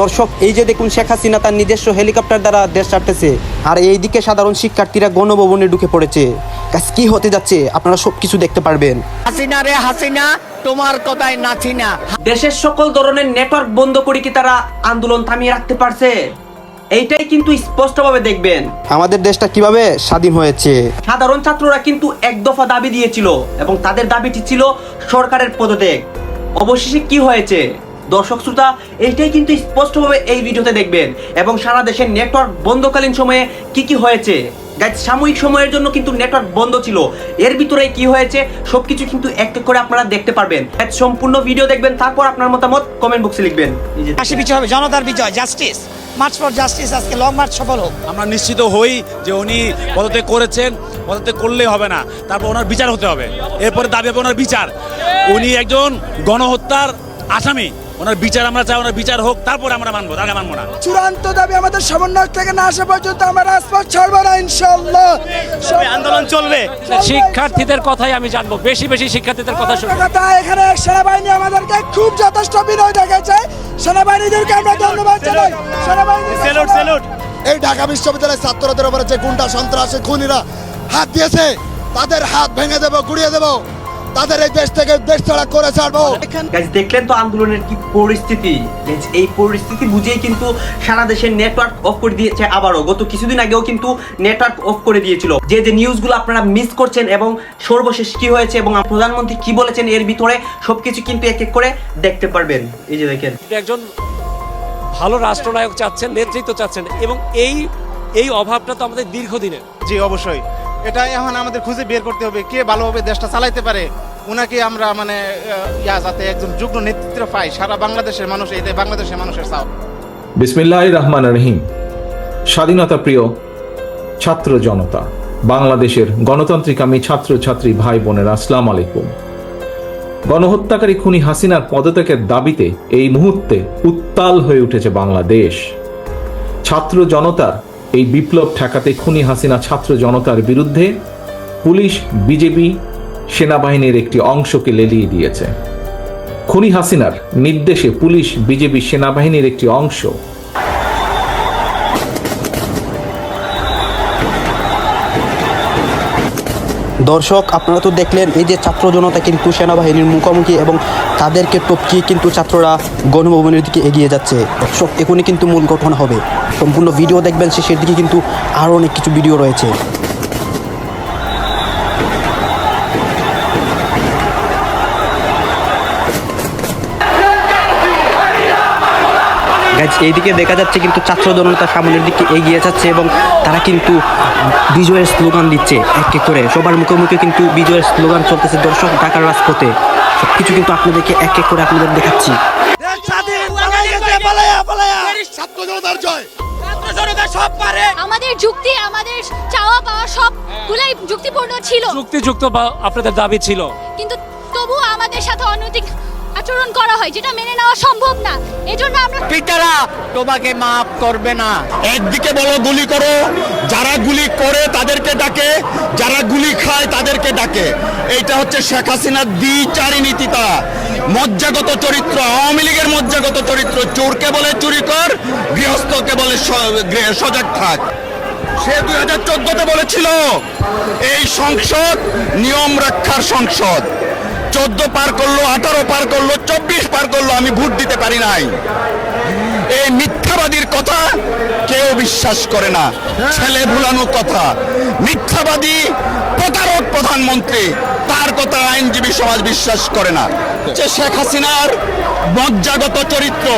দর্শক এই যে দেখুন শেখ হাসিনা তার নিজস্ব হেলিকপ্টার দ্বারা দেশ ছাড়তেছে আর এইদিকে সাধারণ শিক্ষার্থীরা গণভবনে ঢুকে পড়েছে। কি হতে যাচ্ছে? আপনারা সব কিছু দেখতে পারবেন। হাসিনা রে হাসিনা তোমার কথায় নাচি না। দেশের সকল ধরনের নেটওয়ার্ক বন্ধ করে কি তারা আন্দোলন থামিয়ে রাখতে পারছে? এইটাই কিন্তু স্পষ্টভাবে দেখবেন। আমাদের দেশটা কীভাবে স্বাধীন হয়েছে? সাধারণ ছাত্ররা কিন্তু এক দফা দাবি দিয়েছিল এবং তাদের দাবিটি ছিল সরকারের পদত্যাগ। অবশেষে কি হয়েছে? দর্শক শ্রোতা এইটাই কিন্তু স্পষ্টভাবে এই ভিডিওতে দেখবেন। এবং সারা দেশের নেটওয়ার্ক বন্ধকালীন সময়ে কি কি হয়েছে? গাইজ সাময়িক সময়ের জন্য কিন্তু নেটওয়ার্ক বন্ধ ছিল। এর ভিতরে কি হয়েছে সবকিছু কিন্তু এক এক করে আপনারা দেখতে পারবেন। সম্পূর্ণ ভিডিও দেখবেন তারপর আপনার মতামত কমেন্ট বক্সে লিখবেন। ফাঁসি বিজয় হবে জনতার বিজয় জাস্টিস মার্চ ফর জাস্টিস আজকে লং মার্চ সফল হোক। আমরা নিশ্চিত হই যে উনি পদত্যাগ করেছেন পদত্যাগ করলেই হবে না। তারপর ওনার বিচার হতে হবে। এরপরে দাবি হবে ওনার বিচার। উনি একজন গণহত্যার আসামি। ওনার বিচার আমরা চাই ওনার বিচার হোক তারপরে আমরা মানবো আগে মানবো না। চূড়ান্ত দাবি আমাদের সমন্বয় থেকে না আসা পর্যন্ত আমরা রাজপথ ছাড়বো না ইনশাল্লাহ আন্দোলন চলবে। শিক্ষার্থীদের কথাই আমি জানব বেশি বেশি শিক্ষার্থীদের কথা শুনব কথা এখানে সেনাবাহিনী আমাদেরকে খুব যথেষ্ট বিনয় দেখাচ্ছে সেনাবাহিনীদেরকে আমরা ধন্যবাদ জানাই। সেনাবাহিনী স্যালুট স্যালুট এই ঢাকা বিশ্ববিদ্যালয়ের ছাত্রদের উপরে যে গুন্ডা সন্ত্রাসী খুনিরা হাত দিয়েছে তাদের হাত ভেঙে দেবো গুড়িয়ে দেবো। তাদের এই দেশ থেকে দেশ ছাড়া করে ছাড়বো। গাইজ দেখলেন তো আন্দোলনের কি পরিস্থিতি? এই পরিস্থিতি বুঝেই কিন্তু সারা দেশের নেটওয়ার্ক অফ করে দিয়েছে আবারও। গত কিছুদিন আগেও কিন্তু নেটওয়ার্ক অফ করে দিয়েছিল। যে যে নিউজগুলো আপনারা মিস করছেন এবং সর্বশেষ কি হয়েছে এবং প্রধানমন্ত্রী কি বলেছেন এর ভিতরে সবকিছু কিন্তু এক এক করে দেখতে পারবেন। এই যে দেখেন। একজন ভালো রাষ্ট্রনায়ক চাচ্ছেন নেতৃত্ব চাচ্ছেন এবং এই এই অভাবটা তো আমাদের দীর্ঘদিনের। জি অবশ্যই। এটা এখন আমাদের খুঁজে বের করতে হবে, কে ভালোভাবে দেশটা চালাইতে পারে। ওনাকে আমরা মানে ইয়া, যাতে একজন যুগ্ম নেতৃত্ব পাই সারা বাংলাদেশের মানুষ এটাই বাংলাদেশের মানুষের চাও বিসমিল্লাহ রহমান রহিম। স্বাধীনতা প্রিয় ছাত্র জনতা, বাংলাদেশের গণতান্ত্রিক আমি ছাত্র ছাত্রী ভাই বোনের, আসসালাম আলাইকুম। গণহত্যাকারী খুনি হাসিনার পদত্যাগের দাবিতে এই মুহূর্তে উত্তাল হয়ে উঠেছে বাংলাদেশ। ছাত্র জনতার এই বিপ্লব ঠেকাতে খুনি হাসিনা ছাত্র জনতার বিরুদ্ধে পুলিশ, বিজেপি সেনাবাহিনীর একটি অংশকে লেলিয়ে দিয়েছে। খুনি হাসিনার নির্দেশে পুলিশ, বিজেপি সেনাবাহিনীর একটি অংশ। দর্শক, আপনারা তো দেখলেন, এই যে ছাত্র জনতা কিন্তু সেনাবাহিনীর মুখোমুখি এবং তাদেরকে টপকিয়ে কিন্তু ছাত্ররা গণভবনের দিকে এগিয়ে যাচ্ছে। দর্শক এখনই কিন্তু মূল ঘটনা হবে। সম্পূর্ণ ভিডিও দেখবেন শেষের দিকে কিন্তু আরও অনেক কিছু ভিডিও রয়েছে। এইদিকে দেখা যাচ্ছে কিন্তু ছাত্র জনতা সামনের দিকে এগিয়ে যাচ্ছে এবং তারা কিন্তু বিজয়ের স্লোগান দিচ্ছে এক করে। সবার মুখে মুখে কিন্তু বিজয়ের স্লোগান চলতেছে দর্শক ঢাকার রাজপথে। সবকিছু কিন্তু আপনাদেরকে এক এক করে আপনাদের দেখাচ্ছি। ছাত্র জনতার জয় আমাদের যুক্তি আমাদের চাওয়া পাওয়া সবগুলাই যুক্তিপূর্ণ ছিল। যুক্তিযুক্ত বা আপনাদের দাবি ছিল। কিন্তু তবু আমাদের সাথে অনৈতিক আচরণ করা হয়, যেটা মেনে নেওয়া সম্ভব না। এজন্য আমরা পিতারা, তোমাকে মাফ করবে না। একদিকে বলো গুলি করো, যারা গুলি করে তাদেরকে ডাকে, যারা গুলি খায় তাদেরকে ডাকে। এইটা হচ্ছে শেখ হাসিনার দ্বিচারী নীতিতা মজ্জাগত চরিত্র, আওয়ামী লীগের মজ্জাগত চরিত্র, চোরকে বলে চুরি কর, গৃহস্থকে বলে সজাগ থাক। সে দুই হাজার চোদ্দতে বলেছিল, এই সংসদ নিয়ম রক্ষার সংসদ। চোদ্দ পার করল, আঠারো পার করল, চব্বিশ পার করল, আমি ভোট দিতে পারি নাই। এই মিথ্যাবাদীর কথা কেউ বিশ্বাস করে না। ছেলে ভুলানো কথা। মিথ্যাবাদী প্রতারক প্রধানমন্ত্রী, তার কথা আইনজীবী সমাজ বিশ্বাস করে না। যে শেখ হাসিনার মজ্জাগত চরিত্র,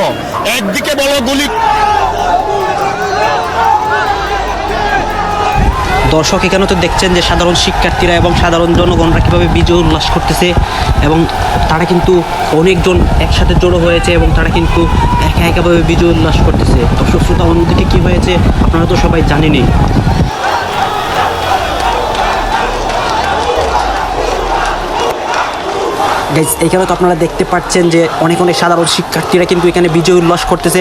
একদিকে বলো গুলি দর্শক, এখানে তো দেখছেন যে সাধারণ শিক্ষার্থীরা এবং সাধারণ জনগণরা কীভাবে বিজয় উল্লাস করতেছে এবং তারা কিন্তু অনেকজন একসাথে জড়ো হয়েছে এবং তারা কিন্তু একা একাভাবে বিজয় উল্লাস করতেছে। দর্শক, শ্রোতা অন্যদিকে কী হয়েছে আপনারা তো সবাই জানেনই। গাইজ এখানে তো আপনারা দেখতে পাচ্ছেন যে অনেক অনেক সাধারণ শিক্ষার্থীরা কিন্তু এখানে বিজয় উল্লাস করতেছে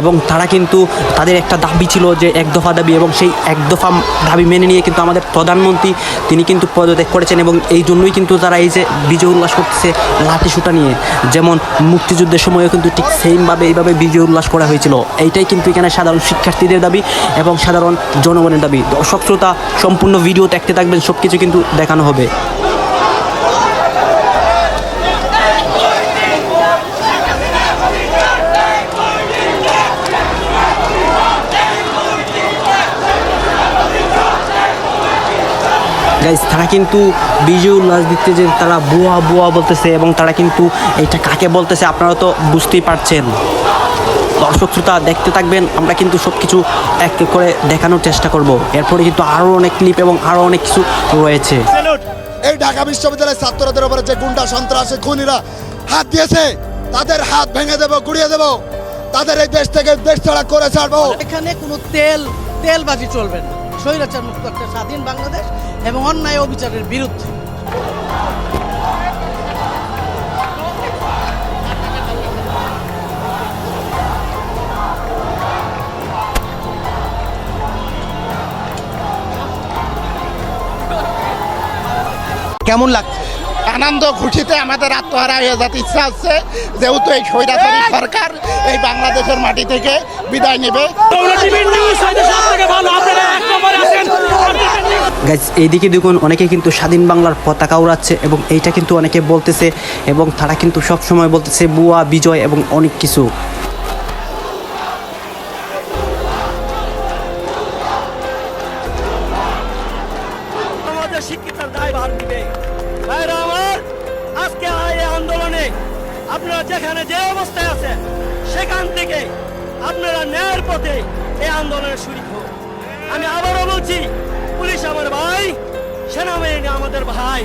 এবং তারা কিন্তু তাদের একটা দাবি ছিল যে এক দফা দাবি এবং সেই এক দফা দাবি মেনে নিয়ে কিন্তু আমাদের প্রধানমন্ত্রী তিনি কিন্তু পদত্যাগ করেছেন এবং এই জন্যই কিন্তু তারা এই যে বিজয় উল্লাস করতেছে লাঠি সুটা নিয়ে। যেমন মুক্তিযুদ্ধের সময়ও কিন্তু ঠিক সেমভাবে এইভাবে বিজয় উল্লাস করা হয়েছিল। এইটাই কিন্তু এখানে সাধারণ শিক্ষার্থীদের দাবি এবং সাধারণ জনগণের দাবি। দর্শক, শ্রোতা, সম্পূর্ণ ভিডিও দেখতে থাকবেন সব কিছু কিন্তু দেখানো হবে। গাইজ তারা কিন্তু বিজয় উল্লাস দিতে যে তারা বুয়া বুয়া বলতেছে এবং তারা কিন্তু এটা কাকে বলতেছে আপনারা তো বুঝতেই পারছেন। দর্শক শ্রোতা দেখতে থাকবেন আমরা কিন্তু সব কিছু এক এক করে দেখানোর চেষ্টা করব। এরপরে কিন্তু আরও অনেক ক্লিপ এবং আরও অনেক কিছু রয়েছে। এই ঢাকা বিশ্ববিদ্যালয়ের ছাত্রদের উপরে যে গুন্ডা সন্ত্রাসী খুনিরা হাত দিয়েছে তাদের হাত ভেঙে দেব গুড়িয়ে দেব। তাদের এই দেশ থেকে দেশ ছাড়া করে ছাড়বো। এখানে কোনো তেল তেলবাজি চলবে না। স্বৈরাচার মুক্ত একটা স্বাধীন বাংলাদেশ এবং অন্যায় অবিচারের বিরুদ্ধে। কেমন লাগছে? আনন্দ খুশিতে আমাদের আত্মহারা হয়ে যেতে ইচ্ছা আছে। যেহেতু এই স্বৈরাচারী সরকার এই বাংলাদেশের মাটি থেকে বিদায় নেবে। গাইজ এইদিকে দেখুন অনেকে কিন্তু স্বাধীন বাংলার পতাকা উড়াচ্ছে এবং এইটা কিন্তু অনেকে বলতেছে এবং তারা কিন্তু সব সময় বলতেছে বুয়া বিজয় এবং অনেক কিছু। থেকে আপনারা ন্যায়ের পথে এই আন্দোলনের শুরু হোক। আমি আবারও বলছি পুলিশ আমার ভাই সেনাবাহিনী আমাদের ভাই।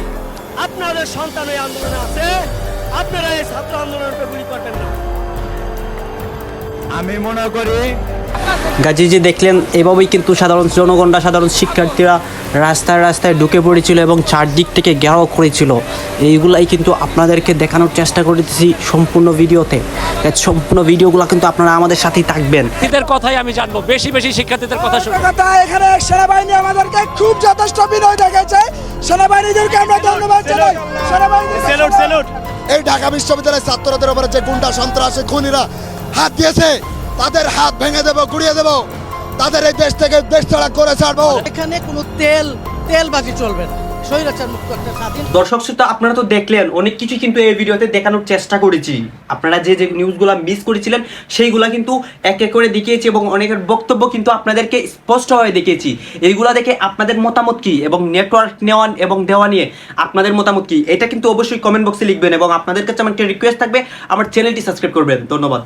আপনাদের সন্তান এই আন্দোলনে আছে আপনারা এই ছাত্র আন্দোলনের উপরে গুলি করবেন না। আমি মনে করি গাজী যে দেখলেন এভাবেই কিন্তু সাধারণ জনগণরা সাধারণ শিক্ষার্থীরা রাস্তায় রাস্তায় ঢুকে পড়েছিল এবং চারদিক থেকে ঘেরাও করেছিল। এইগুলাই কিন্তু আপনাদেরকে দেখানোর চেষ্টা করেছি সম্পূর্ণ ভিডিওতে। সম্পূর্ণ ভিডিওগুলো কিন্তু আপনারা আমাদের সাথেই থাকবেন। এদের কথাই আমি জানব। বেশি বেশি শিক্ষার্থীদের কথা শুনব কথা এখানে সেনাবাহিনী আমাদেরকে খুব যথেষ্ট বিনয় দেখাচ্ছে সেনাবাহিনীদেরকে আমরা ধন্যবাদ জানাই। সেনাবাহিনী এই ঢাকা বিশ্ববিদ্যালয়ের ছাত্রদের উপরে যে গুন্ডা সন্ত্রাসী খুনিরা হাত দিয়েছে তাদের হাত ভেঙে দেব গুড়িয়ে দেব। তাদের এই দেশ থেকে দেশ ছাড়া করে ছাড়বো। এখানে কোনো তেল তেলবাজি চলবে না। স্বৈরাচার মুক্ত একটা স্বাধীন দর্শক শ্রোতা আপনারা তো দেখলেন অনেক কিছু কিন্তু এই ভিডিওতে দেখানোর চেষ্টা করেছি। আপনারা যে যে নিউজগুলো মিস করেছিলেন সেইগুলা কিন্তু এক এক করে দেখিয়েছি এবং অনেকের বক্তব্য কিন্তু আপনাদেরকে স্পষ্টভাবে দেখিয়েছি। এইগুলা দেখে আপনাদের মতামত কি এবং নেটওয়ার্ক নেওয়া এবং দেওয়া নিয়ে আপনাদের মতামত কি এটা কিন্তু অবশ্যই কমেন্ট বক্সে লিখবেন এবং আপনাদের কাছে আমার একটা রিকোয়েস্ট থাকবে আমার চ্যানেলটি সাবস্ক্রাইব করবেন। ধন্যবাদ।